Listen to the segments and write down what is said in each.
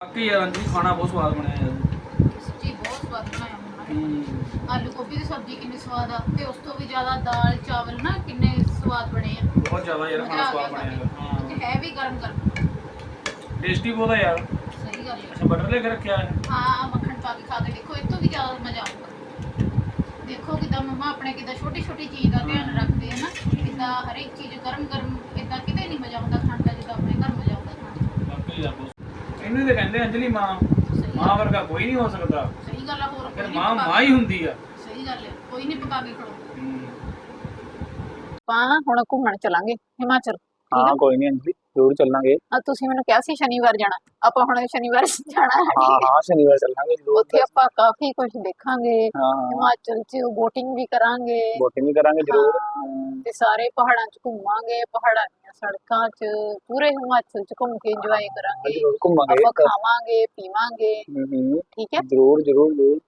ਬਾਕੀ ਯਾਰ ਅੰਜੀ ਖਾਣਾ ਬਹੁਤ ਸਵਾਦ ਬਣਿਆ ਯਾਰ। ਸੱਚੀ ਬਹੁਤ ਸਵਾਦ ਬਣਾਇਆ ਮੰਮਾ ਨੇ। ਹੂੰ। ਆਲੂ ਗੋਭੀ ਦੀ ਸਬਜ਼ੀ ਕਿੰਨੀ ਸਵਾਦ ਆ ਤੇ ਉਸ ਤੋਂ ਵੀ ਜ਼ਿਆਦਾ ਦਾਲ ਚਾਵਲ ਨਾ ਕਿੰਨੇ ਸਵਾਦ ਬਣੇ ਆ। ਬਹੁਤ ਜ਼ਿਆਦਾ ਯਾਰ ਖਾਣਾ ਸਵਾਦ ਬਣਿਆ ਯਾਰ। ਤੇ ਹਾਂ। ਹੈ ਵੀ ਗਰਮ ਗਰਮ। ਟੇਸਟੀ ਬਹੁਤ ਹੈ ਯਾਰ। ਸਹੀ ਗੱਲ ਹੈ ਅੱਛਾ ਬਟਰ ਲੈ ਕੇ ਰੱਖਿਆ ਹੈ ਹਾਂ ਮੱਖਣ ਪਾ ਕੇ ਖਾ ਕੇ ਦੇਖੋ ਇਹ ਤੋਂ ਵੀ ਜ਼ਿਆਦਾ ਮਜ਼ਾ ਆਊਗਾ। ਦੇਖੋ ਕਿਦਾਂ ਮੰਮਾ ਆਪਣੇ ਕਿਦਾਂ ਛੋਟੀ ਛੋਟੀ ਚੀਜ਼ ਦਾ ਧਿਆਨ ਰੱਖਦੇ ਆ ਨਾ ਕਿਦਾਂ ਹਰ ਇੱਕ ਚੀਜ਼ ਗਰਮ ਗਰਮ ਇਦਾਂ ਕਿਤੇ ਨਹੀਂ ਮਜ਼ਾ ਆਉਂਦਾ ਖਾਣ ਦਾ ਜਿੱਦਾਂ ਆਪਣੇ ਘਰ ਮਜ਼ਾ ਆਉਂਦਾ ਖਾਣ ਦਾ। ਬਾਕੀ ਯਾਰ ਬਹੁਤ ਇਹਨੂੰ ਤਾਂ ਕਹਿੰਦੇ ਅੰਜਲੀ ਮਾਂ ਮਾਂ ਵਰਗਾ ਕੋਈ ਨਹੀਂ ਹੋ ਸਕਦਾ। ਸਹੀ ਗੱਲ ਆ ਹੋਰ ਫਿਰ ਕੋਈ ਮਾਂ ਨਹੀਂ ਮਾਂ ਹੀ ਹੁੰਦੀ ਆ। ਸਹੀ ਗੱਲ ਹੈ ਕੋਈ ਨਹੀਂ ਪਕਾ ਕੇ ਖੜੋ। ਹੂੰ। ਆਪਾਂ ਹੁਣ ਘੁੰਮਣ ਚਲਾਂਗੇ ਹਿਮਾਚਲ। ਹਾਂ ਕੋਈ ਨਹੀਂ ਅੰਜੀ ਜ਼ਰੂਰ ਚੱਲਾਂਗੇ। ਆ ਤੁਸੀਂ ਮੈਨੂੰ ਕਿਹਾ ਸੀ ਸ਼ਨੀਵਾਰ ਜਾਣਾ। ਆਪਾਂ ਹੁਣ ਸ਼ਨੀਵਾਰ ਜਾਣਾ ਹੈ। ਹਾਂ ਹਾਂ ਸ਼ਨੀਵਾਰ ਚੱਲਾਂਗੇ ਜ਼ਰੂਰ। ਉੱਥੇ ਆਪਾਂ ਕਾਫੀ ਕੁਝ ਦੇਖਾਂਗੇ। ਹਾਂ ਹਿਮਾਚਲ 'ਚ ਬੋਟਿੰਗ ਵੀ ਕਰਾਂਗੇ। ਬੋਟਿੰਗ ਵੀ ਕਰਾਂਗੇ ਜ਼ਰੂਰ। ਤੇ ਸਾਰੇ ਪਹਾੜਾਂ 'ਚ ਘੁੰਮਾਂਗੇ ਪਹਾੜਾਂ ਦੀਆਂ ਸੜਕਾਂ 'ਚ ਪੂਰੇ ਹਿਮਾਚਲ 'ਚ ਘੁੰਮ ਕੇ ਇੰਜੋਏ ਕਰਾਂਗੇ। ਜ਼ਰੂਰ ਘੁੰਮਾਂਗੇ। ਆਪਾਂ ਖਾਵਾਂਗੇ ਪੀਵਾਂਗੇ। ਠੀਕ ਹੈ? ਜ਼ਰੂਰ ਜ਼ਰੂਰ ਜ਼ਰੂਰ।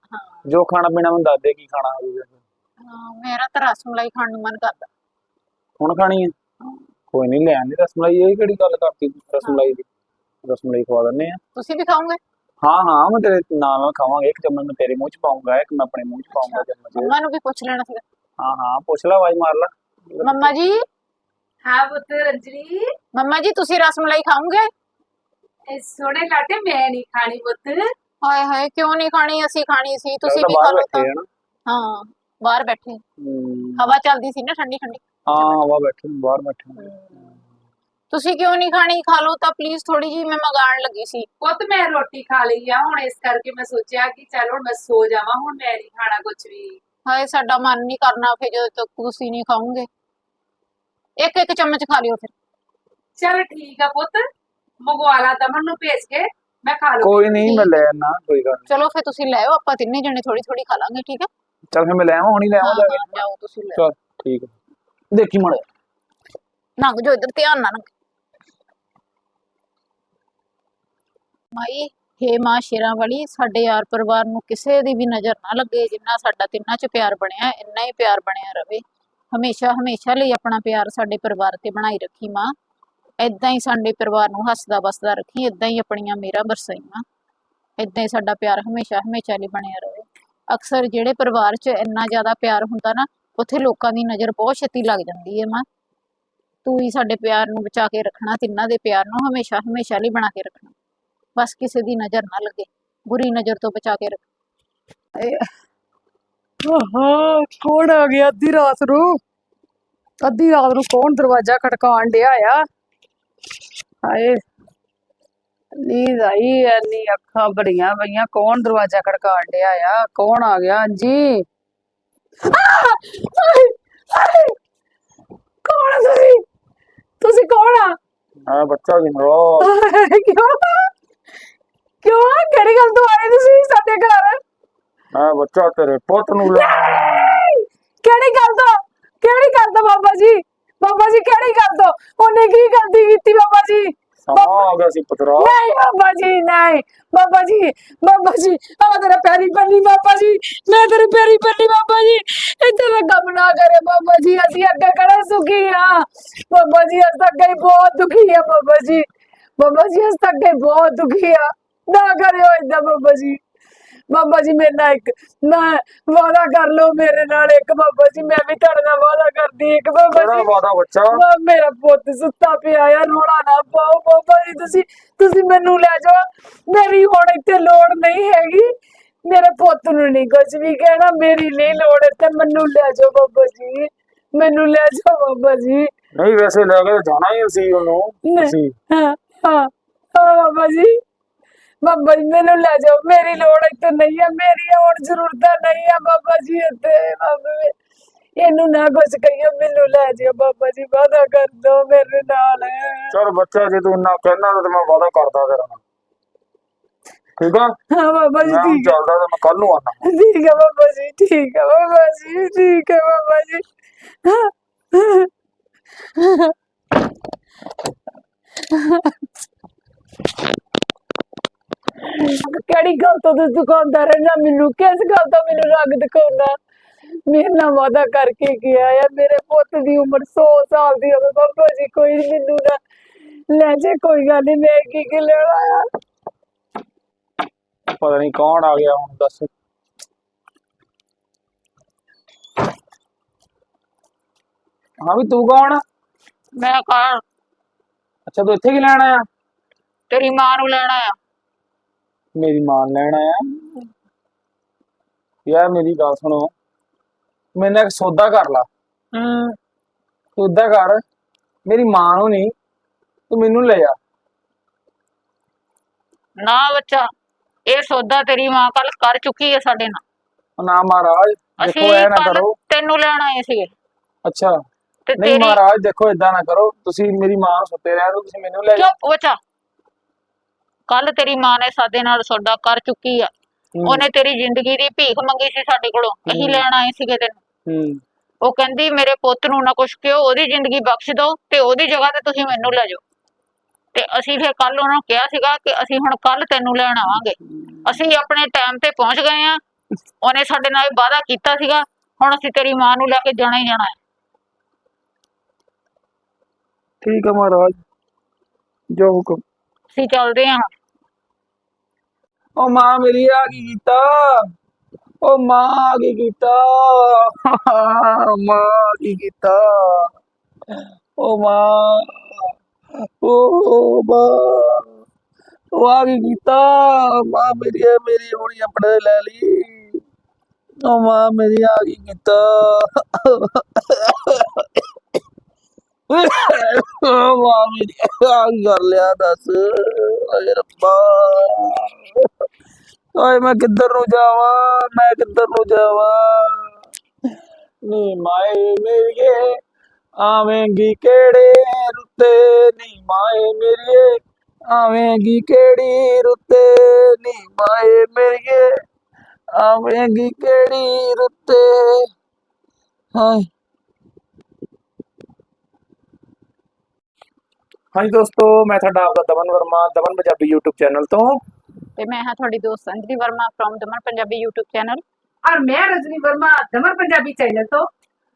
ਜੋ ਖਾਣਾ ਪੀਣਾ ਮੈਨੂੰ ਦੱਸ ਦੇ ਕੀ ਖਾਣਾ ਹੋਊਗਾ। ਹਾਂ, ਮੇਰਾ ਤਾਂ ਰਸਮਲਾਈ ਖਾਣ ਨੂੰ ਮਨ ਕਰਦਾ। ਹੁਣ ਖਾਣੀ ਹੈ। ਕੋਈ ਨਹੀਂ ਲੈ ਆਂਦੇ ਰਸਮਲਾਈ ਇਹ ਕਿਹੜੀ ਗੱਲ ਕਰਤੀ ਤੂੰ? ਰਸਮਲਾਈ ਦੀ। ਰਸਮਲਾਈ ਖਵਾ ਦਿੰਦੇ ਆ। ਤੁਸੀਂ ਵੀ ਖਾਓਗੇ? ਹਾਂ ਹਾਂ ਮੈਂ ਤੇਰੇ ਨਾਲ ਨਾਲ ਖਾਵਾਂਗੇ। ਇੱਕ ਚਮਚ ਮੈਂ ਤੇਰੇ ਮੂੰਹ ਚ ਪਾਉਂਗਾ ਇੱਕ ਮੈਂ ਆਪਣੇ ਮੂੰਹ ਚ ਪਾਉਂਗਾ ਚਮਚ। ਮੰਮਾ ਨੂੰ ਵੀ ਪੁੱਛ ਲੈਣਾ ਸੀਗਾ। ਹਾਂ ਹਾਂ ਪੁੱਛ ਲੈ ਆਵਾਜ਼ ਮਾਰ ਲੈ। ਮੰਮਾ ਜੀ? ਹਾਂ ਪੁੱਤ ਰੰਜਨੀ। ਮੰਮਾ ਜੀ ਤੁਸੀਂ ਰਸਮਲਾਈ ਖਾਓਗੇ? ਇਹ ਸੋਹਣੇ ਲਾਟੇ ਮੈਂ ਨਹੀਂ ਖਾਣੀ ਪੁੱਤ। ਹਾਏ ਹਾਏ ਕਿਉਂ ਨਹੀਂ ਖਾਣੀ? ਅਸੀਂ ਖਾਣੀ ਸੀ। ਤੁਸੀਂ ਵੀ ਖਾ ਬਾਹਰ ਲਓ ਤਾਂ। ਹਾਂ ਬਾਹਰ ਬੈਠੇ। ਹਵਾ ਚੱਲਦੀ ਸੀ ਨਾ ਠੰਡੀ ਠੰਡੀ। ਹਾਂ ਹਵਾ ਬੈਠੇ ਬਾਹਰ ਬੈਠੇ ਤੁਸੀਂ ਕਿਉਂ ਨਹੀਂ ਖਾਣੀ? ਖਾ ਲਓ ਤਾਂ ਪਲੀਜ਼ ਥੋੜੀ ਜੀ ਮੈਂ ਮੰਗਾਉਣ ਲੱਗੀ ਸੀ। ਪੁੱਤ ਮੈਂ ਰੋਟੀ ਖਾ ਲਈ ਆ। ਹੁਣ ਇਸ ਕਰਕੇ ਮੈਂ ਸੋਚਿਆ ਕਿ ਚਲ ਹੁਣ ਮੈਂ ਸੋ ਜਾਵਾਂ। ਹੁਣ ਮੈਂ ਨਹੀਂ ਖਾਣਾ ਕੁਝ ਵੀ। ਹਾਏ ਸਾਡਾ ਮਨ ਨਹੀਂ ਕਰਨਾ ਫਿਰ ਜਦੋਂ ਤੱਕ ਤੁਸੀਂ ਨਹੀਂ ਖਾਓਗੇ। ਇੱਕ ਇੱਕ ਚਮਚ ਖਾ ਲਿਓ ਫਿਰ। ਚਲ ਠੀਕ ਆ ਪੁੱਤ। ਮੰਗਵਾ ਲਾ ਦਮਨ ਨੂੰ ਭੇਜ ਕੇ। ਮੈਂ ਖਾ ਲੂ ਕੋਈ ਨਹੀਂ ਮੈਂ ਲੈ ਆਣਾ ਕੋਈ ਗੱਲ ਚਲੋ ਫਿਰ ਤੁਸੀਂ ਲੈ ਆਓ ਆਪਾਂ ਤਿੰਨੇ ਜਣੇ ਥੋੜੀ ਥੋੜੀ ਖਾ ਲਾਂਗੇ ਠੀਕ ਹੈ ਚੱਲ ਫਿਰ ਮੈਂ ਲੈ ਆਵਾਂ ਹੁਣੀ ਲੈ ਆਵਾਂ ਜਾ ਕੇ। ਹਾਂ, ਜਾਓ ਤੁਸੀਂ ਲੈ ਆਓ। ਚੱਲ ਠੀਕ ਹੈ ਦੇਖੀ ਮੜ ਲੰਘ ਜਾਓ ਇੱਧਰ ਧਿਆਨ ਨਾਲ ਮਾਈ, ਹੇ ਮਾਂ ਸ਼ੇਰਾਂ ਵਾਲੀ, ਸਾਡੇ ਯਾਰ ਪਰਿਵਾਰ ਨੂੰ ਕਿਸੇ ਦੀ ਵੀ ਨਜ਼ਰ ਨਾ ਲੱਗੇ, ਜਿੰਨਾ ਸਾਡਾ ਤਿੰਨਾਂ 'ਚ ਪਿਆਰ ਬਣਿਆ, ਇੰਨਾ ਹੀ ਪਿਆਰ ਬਣਿਆ ਰਵੇ। ਹਮੇਸ਼ਾ ਹਮੇਸ਼ਾ ਲਈ ਆਪਣਾ ਪਿਆਰ ਸਾਡੇ ਪਰਿਵਾਰ ਤੇ ਬਣਾਈ ਰੱਖੀ ਮਾਂ। ਏਦਾਂ ਹੀ ਸਾਡੇ ਪਰਿਵਾਰ ਨੂੰ ਹੱਸਦਾ ਬਸਦਾ ਰੱਖੀ, ਏਦਾਂ ਹੀ ਆਪਣੀਆਂ ਮੇਰਾ ਬਰਸਾਈ ਮਾਂ ਏਦਾਂ ਹੀ ਸਾਡਾ ਪਿਆਰ ਹਮੇਸ਼ਾ ਹਮੇਸ਼ਾ ਲਈ ਬਣਿਆ ਰਵੇ। ਅਕਸਰ ਜਿਹੜੇ ਪਰਿਵਾਰ 'ਚ ਇੰਨਾ ਜ਼ਿਆਦਾ ਪਿਆਰ ਹੁੰਦਾ ਨਾ ਉੱਥੇ ਲੋਕਾਂ ਦੀ ਨਜ਼ਰ ਬਹੁਤ ਛੇਤੀ ਲੱਗ ਜਾਂਦੀ ਹੈ ਮਾਂ। ਤੂੰ ਹੀ ਸਾਡੇ ਪਿਆਰ ਨੂੰ ਬਚਾ ਕੇ ਰੱਖਣਾ, ਤਿੰਨਾਂ ਦੇ ਪਿਆਰ ਨੂੰ ਹਮੇਸ਼ਾ ਹਮੇਸ਼ਾ ਲਈ ਬਣਾ ਕੇ ਰੱਖਣਾ। ਬਸ ਕਿਸੇ ਦੀ ਨਜ਼ਰ ਨਾ ਲੱਗੇ, ਬੁਰੀ ਨਜ਼ਰ ਤੋਂ ਬਚਾ ਕੇ ਰੱਖ। ਹਾਂ ਕੌਣ ਆ ਗਿਆ ਅੱਧੀ ਰਾਤ ਨੂੰ? ਅੱਧੀ ਰਾਤ ਨੂੰ ਕੌਣ ਦਰਵਾਜ਼ਾ ਖੜਕਾਉਣ ਡਿਆ ਆ? ਹਾਏ, ਨੀਂਦ ਆਈ ਐਨੀ ਅੱਖਾਂ ਬੜੀਆਂ ਬਈਆਂ ਕੌਣ ਦਰਵਾਜ਼ਾ ਖੜਕਾਉਣ ਡਿਆ ਆ? ਕੌਣ ਆ ਗਿਆ ਜੀ ਕੌਣ ਆ ਤੁਸੀਂ ਤੁਸੀਂ ਕੌਣ ਆ ਆ ਬੱਚਾ ਜੀ ਮਰੋ ਕਿਉਂ ਕਿਉਂ ਕਿਹੜੀ ਗੱਲ ਤੋਂ ਆਏ ਤੁਸੀਂ ਸਾਡੇ ਘਰ ਆ ਬੱਚਾ ਤੇਰੇ ਪੁੱਤ ਨੂੰ ਲੈ ਕਿਹੜੀ ਗੱਲ ਤੋਂ ਕਿਹੜੀ ਗੱਲ ਤੋਂ ਬਾਬਾ ਜੀ ਬਾਬਾ ਜੀ ਕਿਹੜੀ ਗੱਲ ਤੋਂ ਉਹਨੇ ਕੀ ਗਲਤੀ ਕੀਤੀ ਬਾਬਾ ਜੀ ਸਮਾਂ ਆ ਗਿਆ ਸੀ ਪੁੱਤਰਾ। ਨਹੀਂ ਬਾਬਾ ਜੀ, ਨਹੀਂ। ਬਾਬਾ ਜੀ ਬਾਬਾ ਜੀ ਆ ਤੇਰਾ ਪੈਰੀ ਪੰਨੀ ਬਾਬਾ ਜੀ। ਮੈਂ ਤੇਰੇ ਪੈਰੀ ਪੰਨੀ ਬਾਬਾ ਜੀ। ਇੱਥੇ ਦਾ ਕੰਮ ਨਾ ਕਰੇ ਬਾਬਾ ਜੀ, ਅਸੀਂ ਅੱਗੇ ਕਿਹੜਾ ਸੁਖੀ ਆ। ਬਾਬਾ ਜੀ, ਅਸੀਂ ਤਾਂ ਅੱਗੇ ਬਹੁਤ ਦੁਖੀ ਆ ਬਾਬਾ ਜੀ। ਬਾਬਾ ਜੀ, ਅਸੀਂ ਤਾਂ ਅੱਗੇ ਬਹੁਤ ਦੁਖੀ ਆ। ਨਾ ਕਰਿਓ ਏਦਾਂ ਬਾਬਾ ਜੀ। ਬਾਬਾ ਜੀ ਮੇਰੇ ਨਾਲ ਇੱਕ ਨਾ ਵਾਦਾ ਕਰ ਲਓ ਮੇਰੇ ਨਾਲ ਇੱਕ ਬਾਬਾ ਜੀ ਮੈਂ ਵੀ ਤੁਹਾਡੇ ਨਾਲ ਵਾਦਾ ਕਰਦੀ ਇੱਕ ਬਾਬਾ ਜੀ। ਵਾਦਾ ਬੱਚਾ? ਮੇਰਾ ਪੁੱਤ ਸੁੱਤਾ ਪਿਆ ਆ ਰੋਣਾ ਨਾ ਪਾਓ ਬਾਬਾ ਜੀ ਤੁਸੀਂ ਤੁਸੀਂ ਮੈਨੂੰ ਲੈ ਜਾਓ। ਮੇਰੀ ਹੁਣ ਇੱਥੇ ਲੋੜ ਨਹੀਂ ਹੈਗੀ। ਮੇਰੇ ਪੁੱਤ ਨੂੰ ਨਹੀਂ ਕੁਝ ਵੀ ਕਹਿਣਾ ਮੇਰੀ ਨਹੀਂ ਲੋੜ ਤੇ ਮੈਨੂੰ ਲੈ ਜਾਓ ਬਾਬਾ ਜੀ। ਮੈਨੂੰ ਲੈ ਜਾਓ ਬਾਬਾ ਜੀ। ਨਹੀਂ ਵੈਸੇ ਲੈ ਕੇ ਜਾਣਾ ਹੀ ਸੀ ਉਹਨੂੰ ਹਾਂ ਹਾਂ ਹਾਂ ਬਾਬਾ ਜੀ। ਬਾਬਾ ਜੀ ਮੈਨੂੰ ਲੈ ਜਾਓ ਮੇਰੀ ਲੋੜ ਇੱਥੇ ਨਹੀਂ ਹੈ ਮੇਰੀ ਹੁਣ ਜ਼ਰੂਰਤਾਂ ਨਹੀਂ ਹੈ ਬਾਬਾ ਜੀ ਇੱਥੇ ਬਾਬਾ। ਇਹਨੂੰ ਨਾ ਕੁਝ ਕਹੀਓ ਮੈਨੂੰ ਲੈ ਜਾਓ ਬਾਬਾ ਜੀ ਵਾਦਾ ਕਰ ਦੋ ਮੇਰੇ ਨਾਲ। ਚਲ ਬੱਚਾ ਜੇ ਤੂੰ ਨਾ ਕਹਿਣਾ ਤਾਂ ਮੈਂ ਵਾਦਾ ਕਰਦਾ ਤੇਰਾ ਨਾਲ ਠੀਕ ਆ? ਹਾਂ ਬਾਬਾ ਜੀ ਮੈਂ ਠੀਕ। ਹੈ ਚੱਲਦਾ ਤੇ ਮੈਂ ਕੱਲ ਨੂੰ ਆਣਾ ਠੀਕ ਹੈ ਬਾਬਾ ਜੀ ਠੀਕ ਹੈ ਬਾਬਾ ਜੀ ਠੀਕ ਹੈ ਬਾਬਾ ਜੀ। ਕਿਹੜੀ ਗੱਲ ਤੋਂ ਤੂੰ ਦੁਕਾਨਦਾਰ ਨਾ ਮੈਨੂੰ ਕਿਸ ਗੱਲ ਤੋਂ ਮੈਨੂੰ ਰੰਗ ਦਿਖਾਉਂਦਾ? ਮੇਰੇ ਨਾਲ ਵਾਦਾ ਕਰਕੇ ਗਿਆ ਆ। ਮੇਰੇ ਪੁੱਤ ਦੀ ਉਮਰ 100 ਸਾਲ ਦੀ ਹੋਵੇ ਬਾਬਾ ਜੀ ਕੋਈ ਮੈਨੂੰ ਨਾ ਲੈ ਜੇ ਕੋਈ ਗੱਲ ਨਹੀਂ ਮੈਂ ਕੀ ਕੀ ਲੈਣਾ ਆ? ਪਤਾ ਨਹੀਂ ਕੌਣ ਆ ਗਿਆ ਹੁਣ ਦੱਸ। ਹਾਂ ਵੀ ਤੂੰ ਕੌਣ ਆ? ਮੈਂ ਕਹਾਂ ਅੱਛਾ ਤੂੰ ਇੱਥੇ ਕੀ ਲੈਣ ਆਇਆ? ਤੇਰੀ ਮਾਂ ਨੂੰ ਲੈਣਾ ਆ ਮੇਰੀ ਮਾਂ ਨੂੰ ਲੈਣ ਆਇਆ। ਯਾਰ ਮੇਰੀ ਗੱਲ ਸੁਣੋ। ਮੇਰੇ ਨਾਲ ਇੱਕ ਸੌਦਾ ਕਰ ਲਾ। ਹੂੰ। ਤੂੰ ਕਰ। ਮੇਰੀ ਮਾਂ ਨੂੰ ਨਹੀਂ ਤੂੰ ਮੈਨੂੰ ਲੈ ਜਾ ਨਾ ਬੱਚਾ ਇਹ ਸੌਦਾ ਤੇਰੀ ਮਾਂ ਕੱਲ ਕਰ ਚੁੱਕੀ ਹੈ ਸਾਡੇ ਨਾਲ। ਉਹ ਨਾ ਮਹਾਰਾਜ ਅਸੀਂ ਦੇਖੋ ਐ ਨਾ ਕਰੋ। ਤੈਨੂੰ ਲੈਣ ਆਏ ਸੀਗੇ। ਅੱਛਾ। ਤੇ ਨਹੀਂ ਤੇਰੀ ਮਹਾਰਾਜ ਦੇਖੋ ਏਦਾਂ ਨਾ ਕਰੋ। ਤੁਸੀਂ ਮੇਰੀ ਮਾਂ ਨੂੰ ਸੁੱਤੇ ਰਹਿ ਦਿਓ ਤੁਸੀਂ ਮੈਨੂੰ ਲੈ ਜਾ ਚੁੱਪ ਬੱਚਾ। ਕੱਲ ਤੇਰੀ ਮਾਂ ਨੇ ਸਾਡੇ ਨਾਲ ਸੌਦਾ ਕਰ ਚੁੱਕੀ ਆ। ਉਹਨੇ ਤੇਰੀ ਜ਼ਿੰਦਗੀ ਦੀ ਭੀਖ ਮੰਗੀ ਸੀ ਸਾਡੇ ਕੋਲੋਂ। ਅਸੀਂ। ਲੈਣ ਆਏ ਸੀਗੇ ਤੈਨੂੰ। ਉਹ ਕਹਿੰਦੀ ਮੇਰੇ ਪੁੱਤ ਨੂੰ ਨਾ ਕੁਛ ਕਿਉ ਉਹਦੀ ਜ਼ਿੰਦਗੀ ਬਖਸ਼ ਦਿਓ ਤੇ ਉਹਦੀ ਜਗ੍ਹਾ ਤੇ ਤੁਸੀਂ ਮੈਨੂੰ ਲੈ ਜਾਓ। ਤੇ ਅਸੀਂ ਫਿਰ ਕੱਲ ਉਹਨਾਂ ਨੂੰ ਕਿਹਾ ਸੀਗਾ ਕਿ ਅਸੀਂ ਹੁਣ ਕੱਲ ਤੈਨੂੰ ਲੈਣ ਆਵਾਂਗੇ। ਅਸੀਂ ਆਪਣੇ ਟਾਈਮ ਤੇ ਪਹੁੰਚ ਗਏ ਆ। ਉਹਨੇ ਸਾਡੇ ਨਾਲ ਵਾਅਦਾ ਕੀਤਾ ਸੀਗਾ ਹੁਣ ਅਸੀਂ ਤੇਰੀ ਮਾਂ ਨੂੰ ਲੈ ਕੇ ਜਾਣਾ ਹੀ ਜਾਣਾ ਹੈ। ਠੀਕ ਹੈ ਮਹਾਰਾਜ। ਜੋ ਹੁਕਮ। ਅਸੀਂ ਚੱਲਦੇ ਹਾਂ ਉਹ ਮਾਂ ਮੇਰੀ ਆ ਕੀ ਕੀਤਾ? ਉਹ ਮਾਂ ਕੀ ਕੀਤਾ? ਮਾਂ ਕੀ ਕੀਤਾ? ਉਹ ਮਾਂ ਉਹ ਮਾਂ, ਉਹ ਆ ਕੀ ਕੀਤਾ? ਮਾਂ ਮੇਰੀ ਮੇਰੀ ਹੋਣੀ ਆਪਣੇ ਲੈ ਲਈ। ਉਹ ਮਾਂ ਮੇਰੀ ਆ ਕੀ ਕੀਤਾ? ਉਹ ਮਾਂ ਮੇਰੀ ਆ ਕੀ ਕਰ ਲਿਆ, ਦੱਸ। ਓਏ ਰੱਬਾ। ਓਏ ਮੈਂ ਕਿੱਧਰ ਨੂੰ ਜਾਵਾਂ ਮੈਂ ਕਿੱਧਰ ਨੂੰ ਜਾਵਾਂ ਨੀ ਮਾਏ ਮੇਰੀਏ ਆਵੇਂਗੀ ਕਿਹੜੇ ਰੁੱਤੇ ਨੀ ਮਾਏ ਮੇਰੀਏ ਆਵੇਂਗੀ ਕਿਹੜੀ ਰੁੱਤੇ ਨੀ ਮਾਏ ਮੇਰੀਏ ਆਵੇਂਗੀ ਕਿਹੜੀ ਰੁੱਤੇ ਹਾਏ ਹਾਂਜੀ ਦੋਸਤੋ ਮੈਂ ਤੁਹਾਡਾ ਆਪਦਾ ਦਮਨ ਵਰਮਾ ਦਮਨ ਪੰਜਾਬੀ YouTube ਚੈਨਲ ਤੋਂ ਤੇ ਮੈਂ ਹਾਂ ਤੁਹਾਡੀ ਦੋਸਤ Anjali Verma from Daman Punjabi YouTube channel ਔਰ ਮੈਂ ਰਜਨੀ ਵਰਮਾ ਦਮਨ ਪੰਜਾਬੀ ਚੈਨਲ ਤੋਂ।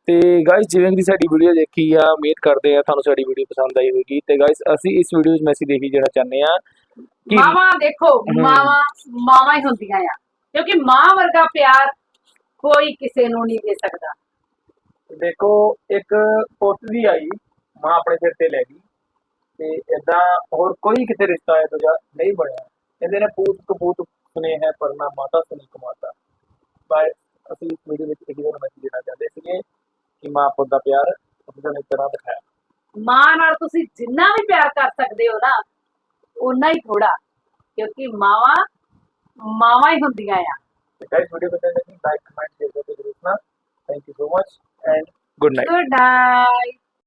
ਤੇ ਗਾਇਸ ਜਿਵੇਂ ਕਿ ਸਾਡੀ ਵੀਡੀਓ ਦੇਖੀ ਆ ਉਮੀਦ ਕਰਦੇ ਆ ਤੁਹਾਨੂੰ ਸਾਡੀ ਵੀਡੀਓ ਪਸੰਦ ਆਈ ਹੋਵੇਗੀ। ਤੇ ਗਾਇਸ ਅਸੀਂ ਇਸ ਵੀਡੀਓ ਵਿੱਚ ਮੈਸੇਜ ਦੇਖੀ ਜਾਣਾ ਚਾਹੁੰਦੇ ਆ ਕਿ ਮਾਵਾਂ ਦੇਖੋ। ਮਾਵਾਂ ਮਾਵਾਂ ਹੀ ਹੁੰਦੀਆਂ ਆ। ਕਿਉਂਕਿ ਮਾਂ ਵਰਗਾ ਪਿਆਰ ਕੋਈ ਕਿਸੇ ਨੂੰ ਨਹੀਂ ਦੇ ਸਕਦਾ। ਦੇਖੋ ਇੱਕ ਪੁੱਤ ਦੀ ਆਈ ਮਾਂ ਆਪਣੇ ਸਿਰ ਤੇ ਲੈ ਗਈ। ਤੇ ਇਦਾਂ ਹੋਰ ਕੋਈ ਕਿਤੇ ਰਿਸ਼ਤਾ ਹੈ ਦੂਜਾ ਨਹੀਂ ਬਣਿਆ। ਕਹਿੰਦੇ ਨੇ ਪੂਤ ਕਪੂਤ ਸੁਨੇ ਹੈ ਪਰ ਨਾ ਮਾਤਾ ਸੁਨੀ ਕਮਾਤਾ। ਬਾਈ ਅਸੀਂ ਇਸ ਵੀਡੀਓ ਵਿੱਚ ਇਹੀ ਤੁਹਾਨੂੰ ਮੈਸੇਜ ਦੇਣਾ ਚਾਹੁੰਦੇ ਸੀਗੇ ਕਿ ਮਾਂ ਪੁੱਤ ਦਾ ਪਿਆਰ ਉਹਨਾਂ ਨੇ ਤਰ੍ਹਾਂ ਦਿਖਾਇਆ ਮਾਂ ਨਾਲ ਤੁਸੀਂ ਜਿੰਨਾ ਵੀ ਪਿਆਰ ਕਰ ਸਕਦੇ ਹੋ ਨਾ ਉਨਾ ਹੀ ਥੋੜਾ ਕਿਉਂਕਿ ਮਾਵਾ ਮਾਵਾ ਹੀ ਹੁੰਦੀਆਂ ਆ। ਗਾਇਸ ਵੀਡੀਓ ਪਸੰਦ ਆਈ ਲਾਈਕ ਕਮੈਂਟ ਸ਼ੇਅਰ ਕਰੋ ਜਰੂਰ ਨਾ thank you so much and good night good night